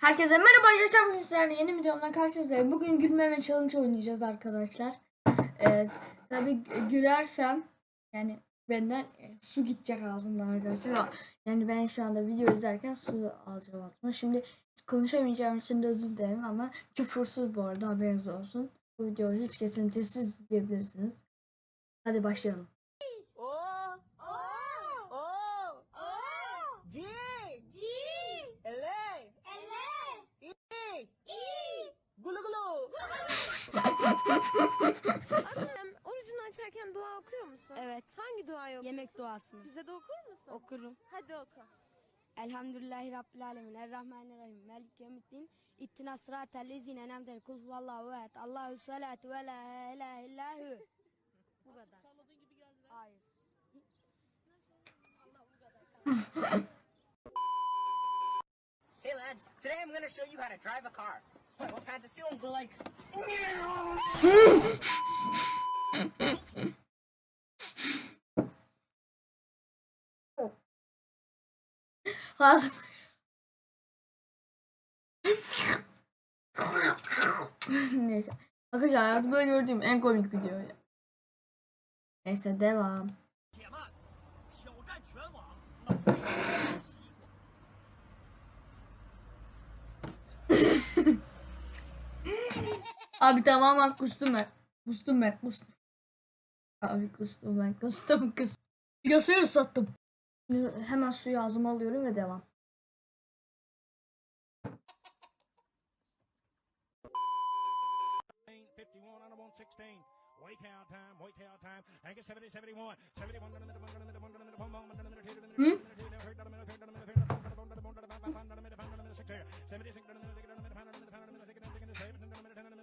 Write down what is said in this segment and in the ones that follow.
Herkese merhaba arkadaşlar. Sizlerle yeni videomdan karşınızdayım. Bugün gülmeme challenge oynayacağız arkadaşlar. Evet. Tabi gülersem yani benden e, su gidecek ağzımdan arkadaşlar. Yani ben şu anda video izlerken su alacağım ağzıma. Şimdi konuşamayacağım için de özür dilerim ama küfürsüz bu arada haberiniz olsun. Bu videoyu hiç kesintisiz izleyebilirsiniz. Hadi başlayalım. Annem orucunu açarken dua okuyor musun? Evet. Hangi duayı okuyorsun? Yemek duasını Bize de okur musun? okurum. Hadi oku. Elhamdülillahi Rabbil Alemin. Errahmanirrahim. Melik yevmiddin. İttina sıratel lezine enemden. Kul huvallahu ehad. Allahu salatu ve la ilahe illahu. Bu kadar. Hayır. Hey lads, today I'm gonna show you how to drive a car. Ağzım. Neyse. Arkadaşlar hayatımda gördüğüm en komik video. Neyse devam. Abi tamamen kustum ben. Kustum ben kustum. Abi kustum ben kustum kustum. Bilgisayarı sattım. Hemen suyu ağzıma alıyorum ve devam. 51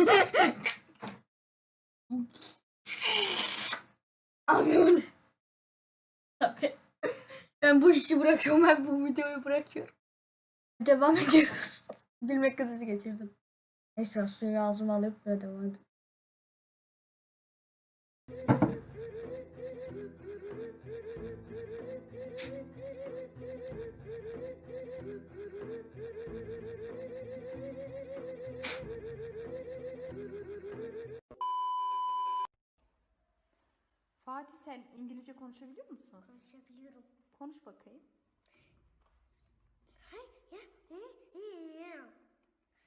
Ne? Abi. Ben bu işi bırakıyorum. Ben bu videoyu bırakıyorum. Devam ediyoruz. Gülmek krizi geçirdim. Neyse suyu ağzıma alıp böyle devam edelim. İngilizce konuşabiliyor musun? Konuşabiliyorum. Konuş bakayım.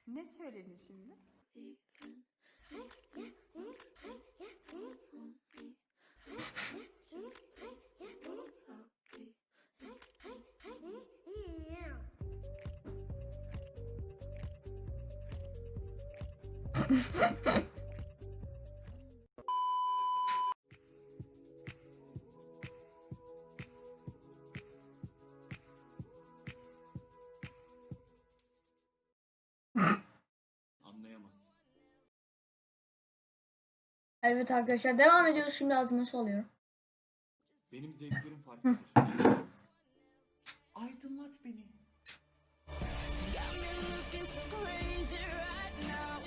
Ne söyledin şimdi? Anlayamaz. Evet arkadaşlar devam ediyoruz. Şimdi ağzıma su alıyorum. Benim zevklerim farklıdır. Aydınlat beni.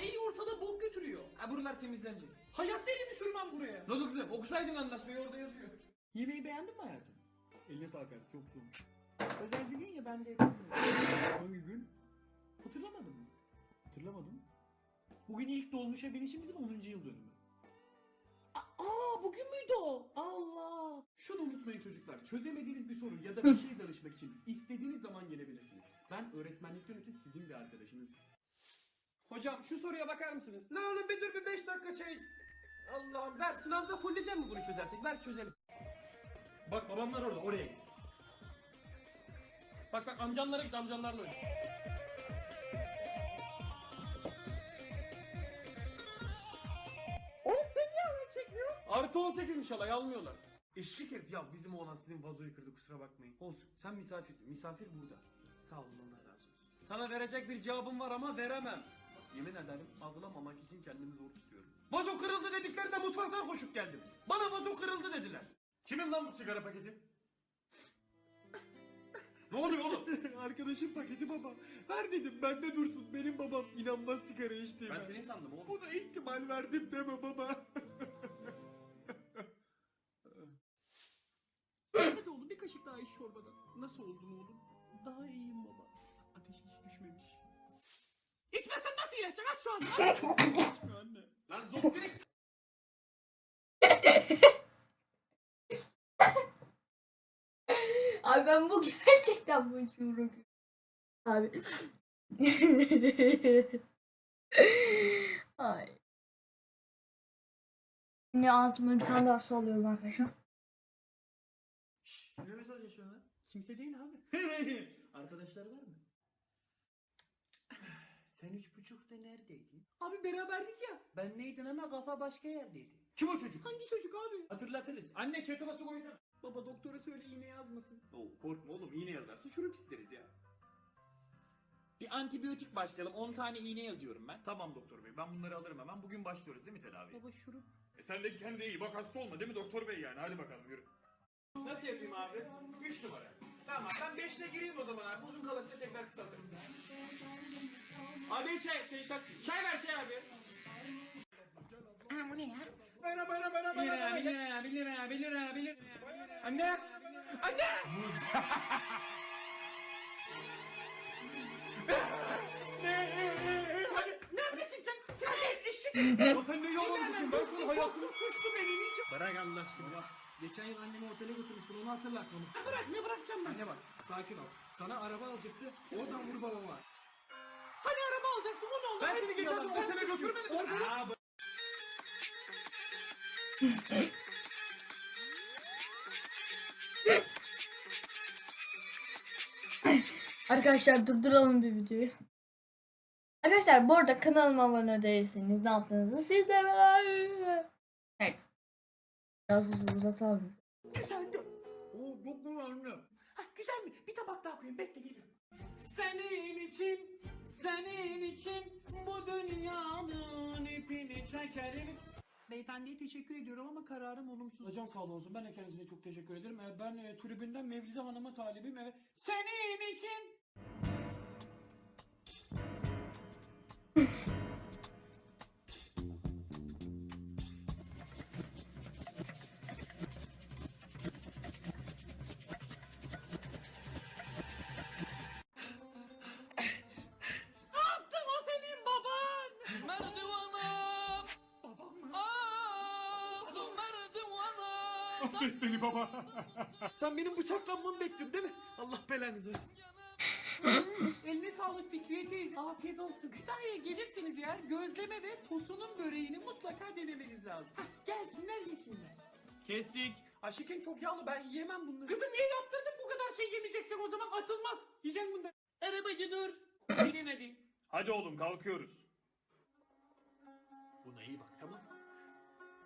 İyi ortada bok götürüyor. Ha buralar temizlenecek. Hayatta elimi sürmem buraya. Ne oldu kızım? Okusaydın anlaşmayı orada yazıyor. Yemeği beğendin mi hayatım? Eline sağlık. Çok güzel. Özel bir gün ya ben de yapamıyorum. Hangi gün? Hatırlamadım mı? Hatırlamadım. Bugün ilk dolmuşa binişimizin 10. yıl dönümü. Aa bugün müydü o? Allah. Şunu unutmayın çocuklar. Çözemediğiniz bir soru ya da bir şey danışmak için istediğiniz zaman gelebilirsiniz. Ben öğretmenlikten öte sizin bir arkadaşınızım. Hocam şu soruya bakar mısınız? La oğlum bir dur bir 5 dakika çay. Allah'ım ver sınavda fulleyeceğim mi bunu çözersek? Ver çözelim. Bak babamlar orada oraya git. Bak bak amcanlara git amcanlarla oyna. Artı 18'miş alay almıyorlar. Eşek herif ya bizim oğlan sizin vazoyu kırdı kusura bakmayın. Olsun sen misafirsin. Misafir burada. Sağ olun Allah razı olsun. Sana verecek bir cevabım var ama veremem. Yemin ederim ağlamamak için kendimi zor tutuyorum. Vazo kırıldı dediklerinde mutfaktan koşup geldim. Bana vazo kırıldı dediler. Kimin lan bu sigara paketi? ne oluyor oğlum? Arkadaşım paketi baba. Ver dedim bende dursun. Benim babam inanmaz sigara içtiğime. Ben seni sandım oğlum. Buna ihtimal verdim deme baba. İç çorbadan. Nasıl oldun oğlum? Daha iyiyim baba. Ateş hiç düşmemiş. İçmezsen nasıl iyileşecek? Aç şu an. İçme anne. Lan zop direkt Abi ben bu gerçekten bu işi. Abi. Ay. Yine altıma bir tane daha su alıyorum arkadaşlar. Kime mesaj yaşıyor lan? Kimse değil abi. Arkadaşlar var mı? Sen üç buçukta neredeydin? Abi beraberdik ya. Ben neydin ama kafa başka yerdeydi. Kim o çocuk? Hangi çocuk abi? Hatırlatırız. Anne çatıma su koysana. Baba doktora söyle iğne yazmasın. Oo, korkma oğlum iğne yazarsın şurup isteriz ya. Bir antibiyotik başlayalım 10 tane iğne yazıyorum ben. Tamam doktor bey ben bunları alırım hemen. Bugün başlıyoruz değil mi tedaviye? Baba şurup. E sen de kendine iyi bak hasta olma değil mi doktor bey yani hadi bakalım yürü. Nasıl yapayım abi? 3 numara. Tamam ben 5'le gireyim o zaman abi. Uzun kalırsa tekrar kısaltırız. Abi çay, çay çay. Çay ver çay abi. bu ne ya? Bana bana bana 1 lira, 1 lira, 1 lira, 1 lira, 1 lira. Anne! Anne! Ya sen ne yalancısın ben sana hayatımı suçlu beni niçin? Bırak Allah aşkına. Geçen yıl annemi otele götürmüştün onu hatırlat onu. Ya Bırak ne bırakacağım ben? Anne bak sakin ol. Sana araba alacaktı oradan vur babama. Hani araba alacaktım o ne oldu? Ben seni geçen sene otele götürmedim. Orada Arkadaşlar durduralım bir videoyu. Arkadaşlar bu arada kanalıma abone değilseniz ne yaptığınızı siz de Neyse. Biraz uzatalım. Güzel gör. Oo yok mu anne? Ha, güzel mi? Bir tabak daha koyayım bekle geliyorum. Senin için, senin için bu dünyanın ipini çekeriz. Beyefendiye teşekkür ediyorum ama kararım olumsuz. Hocam sağ olsun. Ben de kendisine çok teşekkür ederim. Ee, ben e, tribünden Mevlide Hanım'a talibim. Evet. Senin için. Affet beni baba. Sen benim bıçaklanmamı bekliyorsun değil mi? Allah belanızı versin. Eline sağlık Fikriye teyze. Afiyet olsun. Kütahya'ya gelirseniz eğer gözleme ve tosunun böreğini mutlaka denemeniz lazım. Hah, gelsinler yesinler. Kestik. Aşıkın çok yağlı ben yiyemem bunları. Kızım niye yaptırdın bu kadar şey yemeyeceksen o zaman atılmaz. Yiyeceğim bunları. Arabacı dur. Binin hadi. Hadi oğlum kalkıyoruz. Buna iyi bak tamam mı?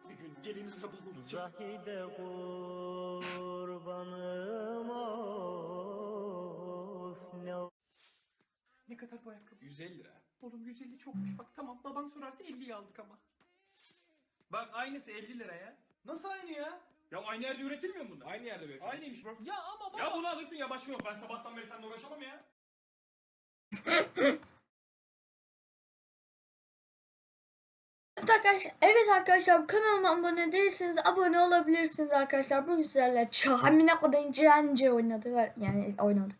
Bir gün gelin arabam olacak. Zahide kurbanım of ne Ne kadar bu ayakkabı? 150 lira. Oğlum 150 çokmuş. Bak tamam baban sorarsa 50'yi aldık ama. Bak aynısı 50 lira ya. Nasıl aynı ya? Ya aynı yerde üretilmiyor mu bunlar? Aynı yerde beyefendi. Aynıymış bak. Ya ama baba. Ya bunu alırsın ya başka yok. Ben sabahtan beri seninle uğraşamam ya. arkadaşlar, evet arkadaşlar kanalıma abone değilseniz abone olabilirsiniz arkadaşlar. Bugün sizlerle Çamine kadar cence oynadık. Yani oynadık.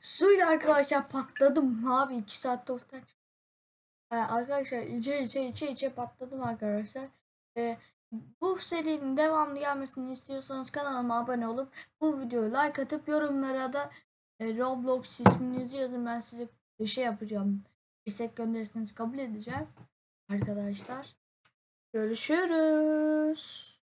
Suyla arkadaşlar patladım abi 2 saatte çıktı. Ee, arkadaşlar içe içe içe içe patladım arkadaşlar. Ee, bu serinin devamlı gelmesini istiyorsanız kanalıma abone olup bu videoyu like atıp yorumlara da e, Roblox isminizi yazın ben size şey yapacağım. İstek gönderirseniz kabul edeceğim. Arkadaşlar görüşürüz.